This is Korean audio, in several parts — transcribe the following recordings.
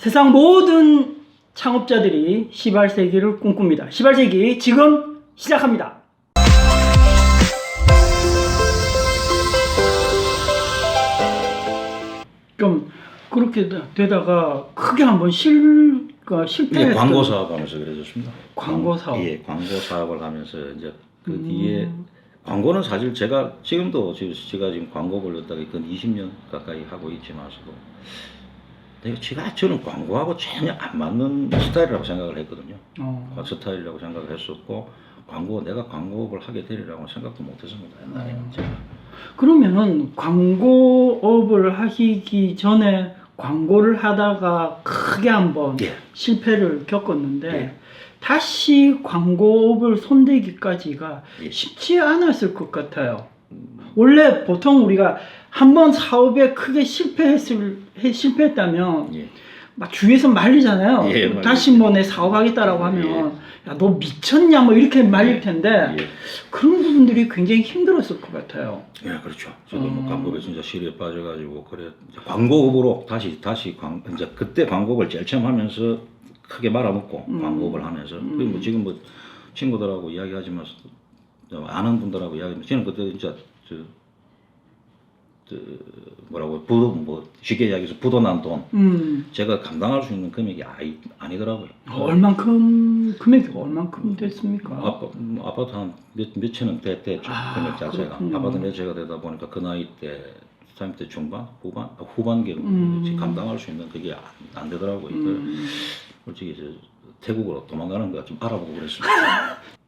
세상 모든 창업자들이 시발세기를 꿈꿉니다. 시발세기 지금 시작합니다. 좀 그렇게 되다가 크게 한번 실, 그 이제 실패했던 광고 사업하면서 그래졌습니다. 광고 사업. 예, 광고 사업을 하면서 이제 그 음. 뒤에 광고는 사실 제가 지금도 지금 제가 지금 광고 걸렸다가 근 20년 가까이 하고 있지만서도 제가 저는 광고하고 전혀 안 맞는 스타일이라고 생각을 했거든요. 어. 그 스타일이라고 생각을 했었고 광고 내가 광고업을 하게 되리라고 생각도 못했습니다 옛날에 음. 제가. 그러면은 광고업을 하시기 전에 광고를 하다가 크게 한번 예. 실패를 겪었는데 예. 다시 광고업을 손대기까지가 예. 쉽지 않았을 것 같아요. 원래 보통 우리가 한 번 사업에 크게 실패했을 해- 실패했다면 예. 막 주위에서 말리잖아요. 예. 다시 뭐 내 사업하겠다라고 하면 야너 미쳤냐 뭐 이렇게 말릴 텐데 예. 그런 부분들이 굉장히 힘들었을 것 같아요. 예, 그렇죠. 저도 뭐 음. 광고에 진짜 실에 빠져가지고 그래 광고업으로 다시 다시 광 이제 그때 광고업을 제일 처음 하면서 크게 말아먹고 음. 광고업을 하면서 음. 그리고 뭐 지금 뭐 친구들하고 이야기하지만 아는 분들하고 이야기하면 저는 그때 진짜 저, 저 뭐라고 부도 뭐 쉽게 이야기해서 부도 난 돈 음. 제가 감당할 수 있는 금액이 아니, 아니더라고요. 얼만큼 금액이 얼만큼 됐습니까? 아파, 뭐 아파트 한 몇, 몇천 원 대, 대죠 아, 금액 자체가 그렇군요. 아파트 매체가 되다 보니까 그 나이 때 30대 중반 후반 아, 후반기로 음. 감당할 수 있는 그게 안, 안 되더라고요. 그 음. 솔직히 저 태국으로 도망가는 거 좀 알아보고 그랬습니다.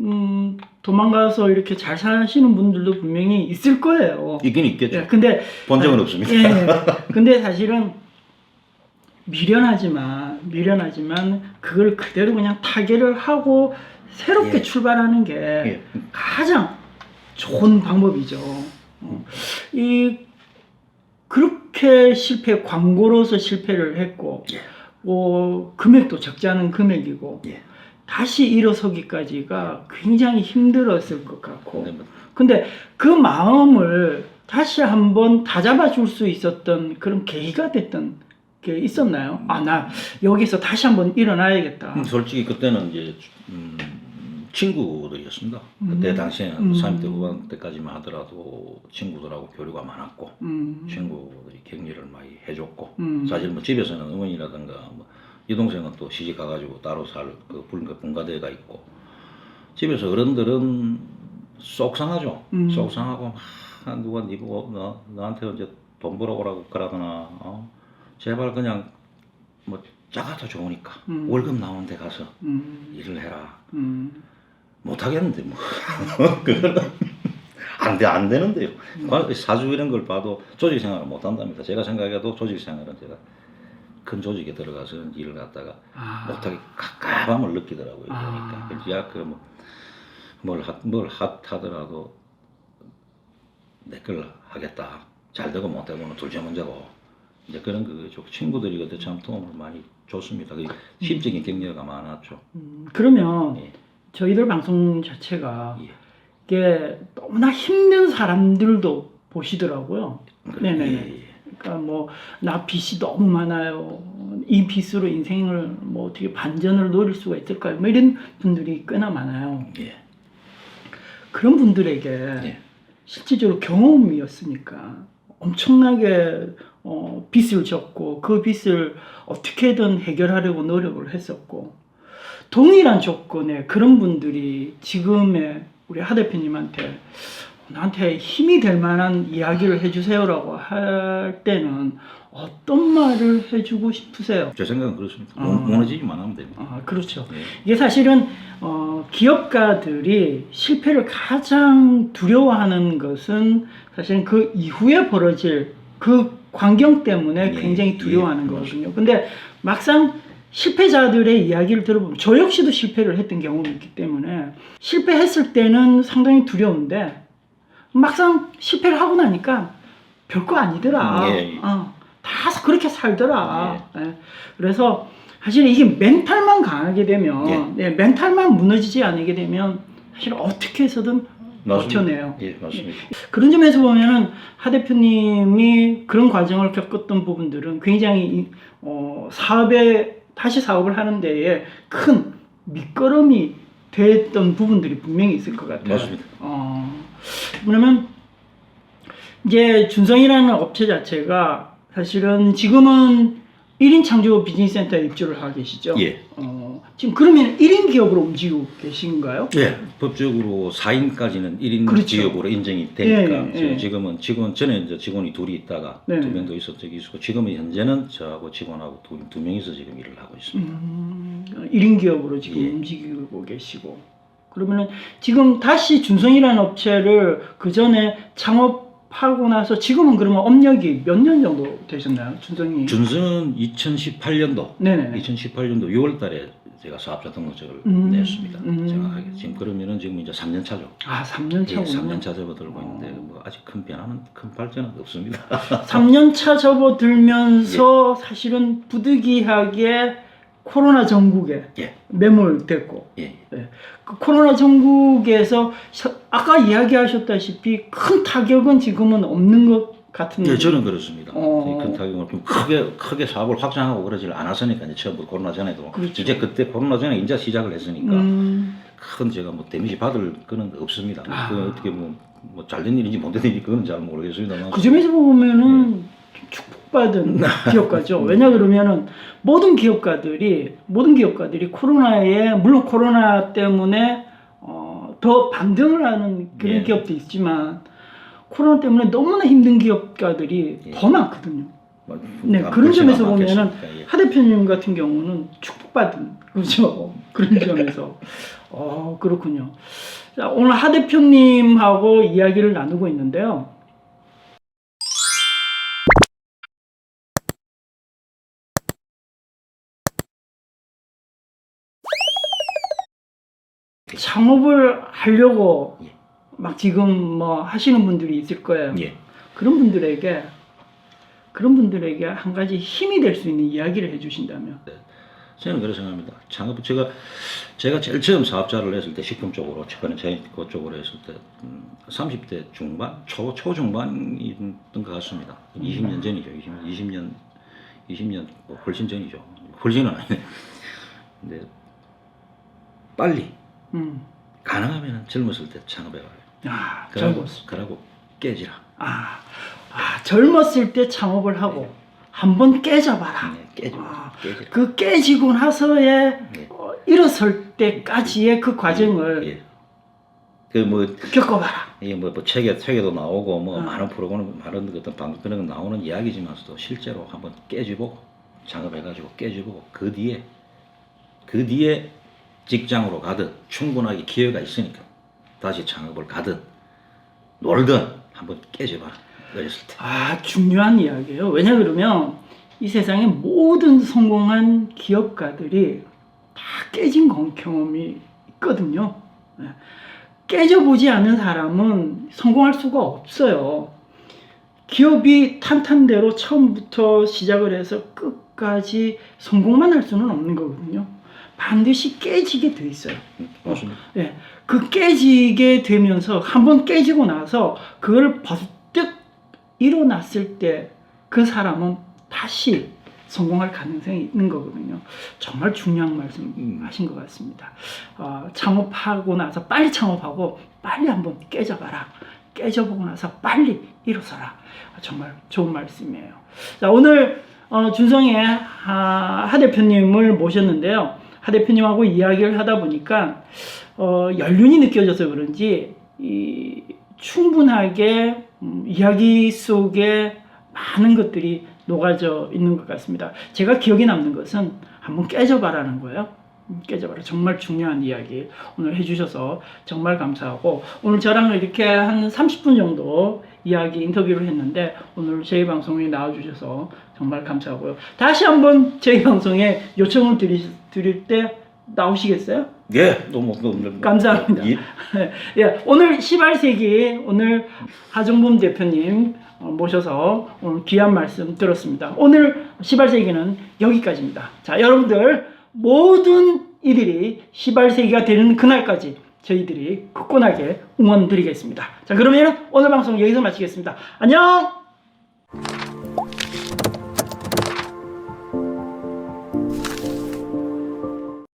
음, 도망가서 이렇게 잘 사시는 분들도 분명히 있을 거예요. 있긴 있겠죠. 예, 근데 본 적은 아, 없습니다. 예. 근데 사실은 미련하지만 미련하지만 그걸 그대로 그냥 타결을 하고 새롭게 예. 출발하는 게 예. 가장 좋은 방법이죠. 어. 이 그렇게 실패 광고로서 실패를 했고 예. 뭐 금액도 적지 않은 금액이고 예. 다시 일어서기까지가 굉장히 힘들었을 것 같고 근데 뭐 근데 그 마음을 다시 한번 다잡아 줄 수 있었던 그런 계기가 됐던 게 있었나요? 아, 나 여기서 다시 한번 일어나야겠다. 음, 솔직히 그때는 이제 음, 친구들이었습니다. 그때 음. 당시에는 음. 30대 후반 때까지만 하더라도 친구들하고 교류가 많았고 음, 친구들이 격려를 많이 해줬고 음. 사실 뭐 집에서는 어머니라든가 뭐 여동생은 또 시집 가가지고 따로 살그 분가대가 있고 집에서 어른들은 속상하죠. 음. 속상하고 아, 누가 니 보고 너, 너한테 언제 돈 벌어오라고 그러거나 어? 제발 그냥 뭐 작아도 좋으니까 음. 월급 나오는 데 가서 음, 일을 해라. 음, 못 하겠는데 뭐 그거는 안돼 안 되는데요. 관- 사주 이런 걸 봐도 조직 생활을 못 한답니다. 제가 생각해도 조직 생활은 제가 큰 조직에 들어가서 일을 갖다가 아, 못하게 갑갑함을 느끼더라고요. 아. 그러니까 야 그뭘 뭘 하더라도 내 걸 하겠다. 잘 되고 못 되고는 둘째 문제고 이제 그런 그죠 친구들이 그때 참 도움을 많이 줬습니다. 그 심적인 격려가 많았죠. 음, 그러면 예. 저희들 방송 자체가 예. 이게 너무나 힘든 사람들도 보시더라고요. 네네네. 예, 예. 그러니까 뭐 나 빚이 너무 많아요. 이 빚으로 인생을 뭐 어떻게 반전을 노릴 수가 있을까요? 뭐 이런 분들이 꽤나 많아요. 예. 그런 분들에게 예. 실질적으로 경험이었으니까 엄청나게 어, 빚을 졌고 그 빚을 어떻게든 해결하려고 노력을 했었고 동일한 조건에 그런 분들이 지금의 우리 하 대표님한테 나한테 힘이 될 만한 이야기를 해주세요라고 할 때는 어떤 말을 해주고 싶으세요? 제 생각은 그렇습니다. 아. 무- 무너지기만 하면 됩니다. 아 그렇죠. 예. 이게 사실은 어, 기업가들이 실패를 가장 두려워하는 것은 사실은 그 이후에 벌어질 그 광경 때문에 예, 굉장히 예, 두려워하는 그렇죠. 거거든요. 근데 막상 실패자들의 이야기를 들어보면 저 역시도 실패를 했던 경험이 있기 때문에 실패했을 때는 상당히 두려운데 막상 실패를 하고 나니까 별거 아니더라. 음, 예, 예. 어, 다 그렇게 살더라. 예. 그래서 사실 이게 멘탈만 강하게 되면, 예. 네, 멘탈만 무너지지 않게 되면 사실 어떻게 해서든 맞습니다. 버텨내요. 예, 맞습니다. 그런 점에서 보면은 하 대표님이 그런 과정을 겪었던 부분들은 굉장히 이- 어, 사업에 다시 사업을 하는 데에 큰 밑거름이 됐던 부분들이 분명히 있을 것 같아요. 맞습니다. 어, 왜냐면 이제 준성이라는 업체 자체가 사실은 지금은 1인 창조 비즈니스 센터에 입주를 하고 계시죠. 예. 어, 지금 그러면 1인 기업으로 움직이고 계신가요? 예, 법적으로 4인까지는 1인 그렇죠. 기업으로 인정이 되니까 예, 예. 지금은 직원 전에 이제 직원이 둘이 있다가 네. 두 명도 있었 적이 있고 지금은 현재는 저하고 직원하고 두, 두 명이서 지금 일을 하고 있습니다. 음, 1인 기업으로 지금 예. 움직이고 계시고 그러면은 지금 다시 준성이라는 업체를 그 전에 창업 하고 나서 지금은 그러면 업력이 몇 년 정도 되셨나요? 준성이 준성은 2018년도 네네 2018년도 6월달에 제가 사업자 등록증을 음, 냈습니다. 음. 정확하게 지금 그러면은 지금 이제 3년 차죠. 아 3년 예, 차군요 3년 차 접어들고 있는데 뭐 아직 큰 변화는 큰 발전은 없습니다. 3년 차 접어들면서 예. 사실은 부득이하게 코로나 전국에 예. 매몰됐고 예, 그 코로나 전국에서 서- 아까 이야기하셨다시피 큰 타격은 지금은 없는 것 같은 예, 저는 그렇습니다. 어. 이큰 타격을 좀 크게 크게 사업을 확장하고 그러질 않았으니까 이제 처음부터 코로나 전에도 그렇죠. 이제 그때 코로나 전에 이제 시작을 했으니까 음, 큰 제가 뭐 데미지 받을 거는 없습니다. 아. 그 어떻게 뭐, 뭐 잘된 일인지 못된 일인지 그건 잘 모르겠습니다만 그 점에서 보면은 예. 축복 받은 기업가죠. 왜냐 그러면은 모든 기업가들이 모든 기업가들이 코로나에 물론 코로나 때문에 어, 더 반등을 하는 그런 예. 기업도 있지만 코로나 때문에 너무나 힘든 기업가들이 예. 더 많거든요. 뭐, 네, 아, 그런 점에서 보면은 않겠습니까? 예. 하 대표님 같은 경우는 축복받은 그렇죠. 그런 점에서 어 그렇군요. 자, 오늘 하 대표님하고 이야기를 나누고 있는데요. 창업을 하려고 예. 막 지금 뭐 하시는 분들이 있을 거예요. 예. 그런 분들에게 그런 분들에게 한 가지 힘이 될 수 있는 이야기를 해주신다면 저는 그렇게 생각합니다. 창업 제가 제가 제일 처음 사업자를 했을 때 식품 쪽으로 최근에 제 그 쪽으로 했을 때 음, 30대 중반 초 초중반이었던 것 같습니다. 20년 전이죠. 20 년 20년 20년 뭐 훨씬 전이죠. 훨씬은 아니네. 근데 빨리 음. 가능하면 젊었을 때 창업해봐요. 아, 그러고 젊었을 그러고 깨지라. 아, 아 젊었을 때 창업을 하고 한번 깨져봐라. 네, 깨지라. 아. 깨지라. 그 깨지고 나서의 네. 어, 일어설 때까지의 그 과정을 예. 그뭐 겪어봐라. 이게 뭐, 뭐 책에 책에도 나오고 뭐 어. 많은 프로그램 많은 어떤 방송 그런 거 나오는 이야기지만서도 실제로 한번 깨지보고 작업해가지고 깨지보고 그 뒤에 그 뒤에 직장으로 가든 충분하게 기회가 있으니까 다시 창업을 가든 놀든 한번 깨져봐 어렸을 때. 아, 중요한 이야기예요. 왜냐 그러면 이 세상의 모든 성공한 기업가들이 다 깨진 건- 경험이 있거든요. 네. 깨져보지 않은 사람은 성공할 수가 없어요. 기업이 탄탄대로 처음부터 시작을 해서 끝까지 성공만 할 수는 없는 거거든요. 반드시 깨지게 돼 있어요. 맞습니다. 예, 그 깨지게 되면서 한 번 깨지고 나서 그걸 버뜩 일어났을 때 그 사람은 다시 성공할 가능성이 있는 거거든요. 정말 중요한 말씀 음. 하신 것 같습니다. 어, 창업하고 나서 빨리 창업하고 빨리 한번 깨져봐라. 깨져보고 나서 빨리 일어서라. 정말 좋은 말씀이에요. 자, 오늘 어, 준성의 하, 하 대표님을 모셨는데요. 하 대표님하고 이야기를 하다 보니까 어, 연륜이 느껴져서 그런지 이, 충분하게 음, 이야기 속에 많은 것들이 녹아져 있는 것 같습니다. 제가 기억에 남는 것은 한번 깨져봐라는 거예요. 음, 깨져봐라. 정말 중요한 이야기 오늘 해주셔서 정말 감사하고 오늘 저랑 이렇게 한 30분 정도 이야기 인터뷰를 했는데 오늘 저희 방송에 나와주셔서 정말 감사하고요. 다시 한번 저희 방송에 요청을 드리, 드릴 때 나오시겠어요? 예, 너무 너무 감사합니다. 예, 예, 오늘 시발세기 오늘 하정범 대표님 어, 모셔서 오늘 귀한 말씀 들었습니다. 오늘 시발세기는 여기까지입니다. 자, 여러분들 모든 이들이 시발세기가 되는 그날까지 저희들이 굳건하게 응원 드리겠습니다. 자, 그러면 오늘 방송 여기서 마치겠습니다. 안녕!